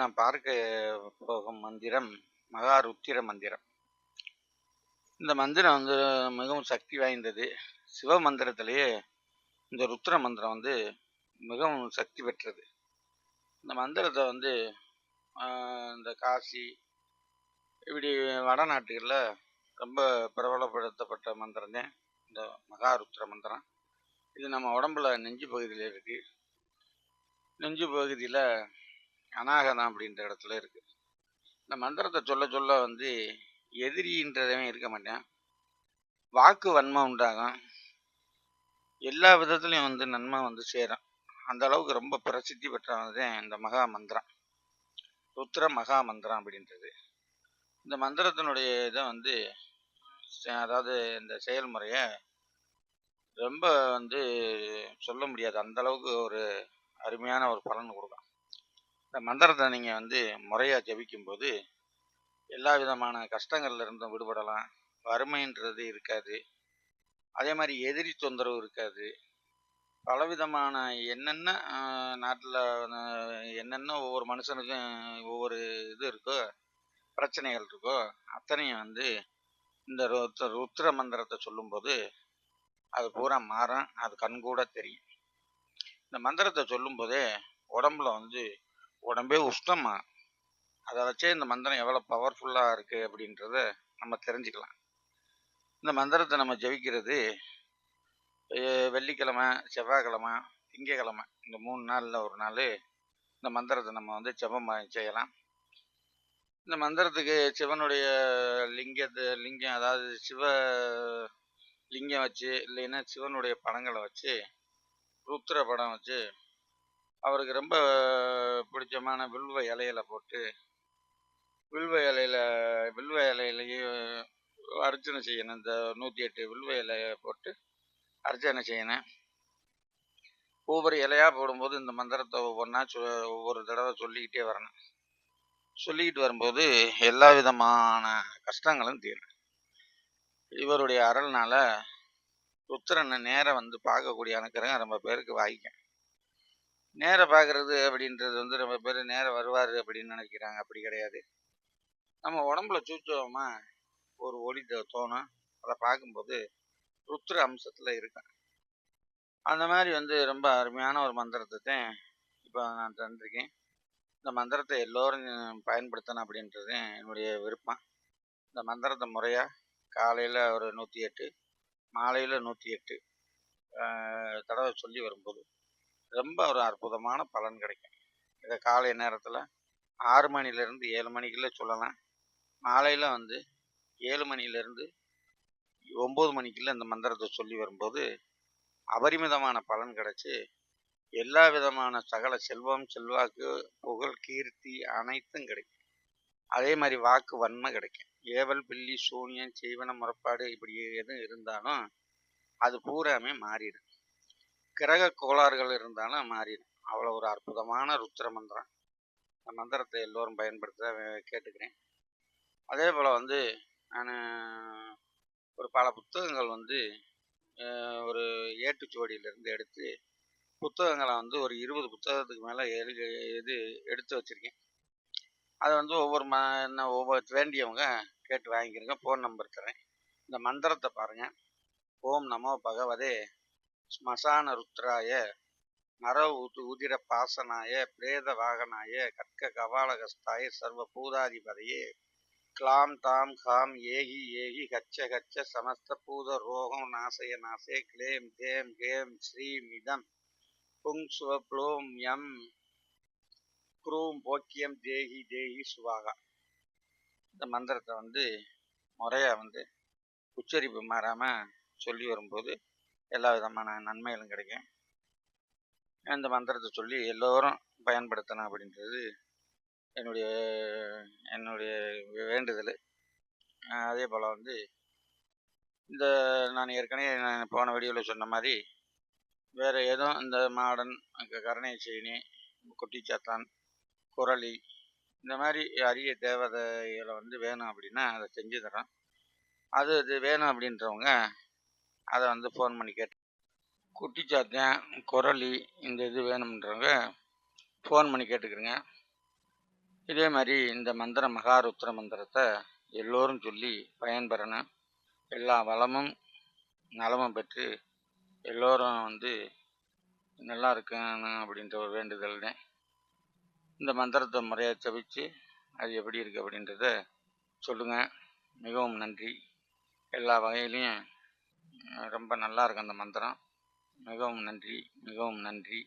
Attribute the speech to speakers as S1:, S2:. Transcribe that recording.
S1: நாம் பார்க்க போகும் மந்திரம் மகாருத்திர மந்திரம். இந்த மந்திரம் வந்து மிகவும் சக்தி வாய்ந்தது. சிவ மந்திரத்திலேயே இந்த ருத்ர மந்திரம் வந்து மிகவும் சக்தி பெற்றது. இந்த மந்திரத்தை வந்து இந்த காசி இப்படி வடநாட்டுகளில் ரொம்ப பிரபலப்படுத்தப்பட்ட மந்திரம் தான் இந்த மகாருத்ர மந்திரம். இது நம்ம உடம்புல நெஞ்சு பகுதியில் இருக்குது நெஞ்சு பகுதியில் அநாகதம் அப்படின்ற இடத்துல இருக்குது இந்த மந்திரத்தை சொல்ல சொல்ல வந்து எதிரின்றவன் இருக்க மாட்டேன். வாக்கு வன்மை உண்டாகும். எல்லா விதத்துலையும் வந்து நன்மை வந்து சேரும். அந்த அளவுக்கு ரொம்ப பிரசித்தி பெற்றவங்க இந்த மகா மந்திரம். ருத்ர மகா மந்திரம் அப்படின்றது. இந்த மந்திரத்தினுடைய இதை வந்து அதாவது இந்த செயல்முறையை ரொம்ப வந்து சொல்ல முடியாது. அந்த அளவுக்கு ஒரு அருமையான ஒரு பலன் கொடுக்கும். இந்த மந்திரத்தை நீங்கள் வந்து முறையாக ஜபிக்கும்போது எல்லா விதமான கஷ்டங்கள்ல இருந்தும் விடுபடலாம். வறுமைன்றது இருக்காது. அதே மாதிரி எதிரி தொந்தரவு இருக்காது. பலவிதமான என்னென்ன நாட்டில் என்னென்ன ஒவ்வொரு மனுஷனுக்கும் ஒவ்வொரு இது இருக்கோ பிரச்சனைகள் இருக்கோ அத்தனையும் வந்து இந்த ருத்ர ருத்ர மந்திரத்தை சொல்லும்போது அது பூரா மாறும். அது கண்கூட தெரியும். இந்த மந்திரத்தை சொல்லும்போதே உடம்புல வந்து உடம்பே உஷ்ணமா. அதை வச்சே இந்த மந்திரம் எவ்வளோ பவர்ஃபுல்லாக இருக்குது அப்படின்றத நம்ம தெரிஞ்சுக்கலாம். இந்த மந்திரத்தை நம்ம ஜெபிக்கிறது வெள்ளிக்கிழமை செவ்வாய்க்கிழமை திங்கக்கிழமை இந்த மூணு நாளில் ஒரு நாள் இந்த மந்திரத்தை நம்ம வந்து ஜெபம் செய்யலாம். இந்த மந்திரத்துக்கு சிவனுடைய லிங்கத்தை லிங்கம் அதாவது சிவ லிங்கம் வச்சு இல்லைன்னா சிவனுடைய படங்களை வச்சு ருத்ர படம் வச்சு அவருக்கு ரொம்ப பிடிச்சமான வில்வ இலையில போட்டு வில்வ இலையில வில்வ இலையிலேயே அர்ச்சனை செய்யணும். இந்த நூற்றி எட்டு வில்வ இலைய போட்டு அர்ச்சனை செய்யணும். ஒவ்வொரு இலையாக போடும்போது இந்த மந்திரத்தை ஒவ்வொன்றா சொ ஒவ்வொரு தடவை சொல்லிக்கிட்டே வரணும். சொல்லிக்கிட்டு வரும்போது எல்லா விதமான கஷ்டங்களும் தீரும். இவருடைய அருள்னால ருத்ரனை நேரம் வந்து பார்க்கக்கூடிய அனுக்கிறங்க ரொம்ப பேருக்கு வாய்க்கும். நேரம் பார்க்குறது அப்படின்றது வந்து ரொம்ப பேர் நேரம் வருவார் அப்படின்னு நினைக்கிறாங்க. அப்படி கிடையாது. நம்ம உடம்புல சூச்சமா ஒரு ஒளி தோணும். அதை பார்க்கும்போது ருத்ர அம்சத்தில் இருக்கேன் அந்த மாதிரி வந்து ரொம்ப அருமையான ஒரு மந்திரத்தை இப்போ நான் தந்திருக்கேன். இந்த மந்திரத்தை எல்லோரும் பயன்படுத்தணும் அப்படின்றது என்னுடைய விருப்பம். இந்த மந்திரத்தை முறையாக காலையில் ஒரு நூற்றி எட்டு மாலையில் நூற்றி எட்டு. தடவை சொல்லி வரும்போது ரொம்ப ஒரு அற்புதமான பலன் கிடைக்கும். இதை காலை நேரத்தில் ஆறு மணிலேருந்து ஏழு மணிக்குள்ளே சொல்லலாம். மாலையில் வந்து ஏழு மணிலேருந்து ஒம்பது மணிக்குள்ளே இந்த மந்திரத்தை சொல்லி வரும்போது அபரிமிதமான பலன் கிடைச்சி எல்லா விதமான சகல செல்வம் செல்வாக்கு புகழ் கீர்த்தி அனைத்தும் கிடைக்கும். அதே மாதிரி வாக்கு வன்மை கிடைக்கும். ஏவல் பில்லி சூனியம் செய்வன முறப்பாடு இப்படி எதுவும் இருந்தாலும் அது பூராமே மாறிடும். கிரக கோளாறுகள் இருந்தாலும் மாறிடும். அவ்வளோ ஒரு அற்புதமான ருத்ர மந்திரம். இந்த மந்திரத்தை எல்லோரும் பயன்படுத்த கேட்டுக்கிறேன். அதே போல் வந்து நான் ஒரு பல புத்தகங்கள் வந்து ஒரு ஏட்டுச்சுவடியிலிருந்து எடுத்து புத்தகங்களை வந்து ஒரு இருபது புத்தகத்துக்கு மேலே எழு இது எடுத்து வச்சுருக்கேன். அதை வந்து ஒவ்வொரு ம என்ன ஒவ்வொரு வேண்டியவங்க கேட்டு வாங்கிக்கிறங்க ஃபோன் நம்பர் தரேன். இந்த மந்திரத்தை பாருங்கள் ஓம் நமோ பகவதே ஸ்மசான ருத்ராய நர உது உதிர பாசனாய பிரேத வாகனாய கற்க கவாலகஸ்தாய சர்வ பூதாதிபதியே கிளாம் தாம் காம் ஏகி ஏகி கச்ச கச்ச சமஸ்த பூத ரோகம் நாசய நாசே கிளேம் கேம் கேம் ஸ்ரீம் இதம் புங் சுவ ப்ளோம் எம் குரூம் போக்கியம் தேகி தேகி சுவாகா. இந்த மந்திரத்தை வந்து முறையாக வந்து உச்சரிப்பு மாறாமல் சொல்லி வரும்போது எல்லா விதமான நன்மைகளும் கிடைக்கும். இந்த மந்திரத்தை சொல்லி எல்லோரும் பயன்படுத்தணும் அப்படின்றது என்னுடைய என்னுடைய வேண்டுதல். அதே போல் வந்து இந்த நான் ஏற்கனவே நான் போன வீடியோவில் சொன்ன மாதிரி வேறு எதுவும் இந்த மாடன் கருணை கருணை குட்டி சாத்தான் குரளி இந்த மாதிரி அரிய தேவதைகளை வந்து வேணும் அப்படின்னா அதை செஞ்சு தரோம் அது இது வேணும் அப்படின்றவங்க அதை வந்து ஃபோன் பண்ணி கேட்டு குட்டிச்சாத்தியம் குரளி இந்த இது வேணும்ன்றவங்க ஃபோன் பண்ணி கேட்டுக்கிறேங்க. இதே மாதிரி இந்த மந்திரம் மகாருத்ர மந்திரத்தை எல்லோரும் சொல்லி பயன்பெறணும். எல்லா வளமும் நலமும் பெற்று எல்லோரும் வந்து நல்லா இருக்கணும் அப்படின்ற ஒரு வேண்டுதல் தான் இந்த மந்திரத்தை முறையாக செவிச்சு அது எப்படி இருக்குது அப்படின்றத சொல்லுங்கள் மிகவும் நன்றி. எல்லா வகையிலையும் ரொம்ப நல்லா இருக்கு அந்த மந்திரம். மிகவும் நன்றி மிகவும் நன்றி.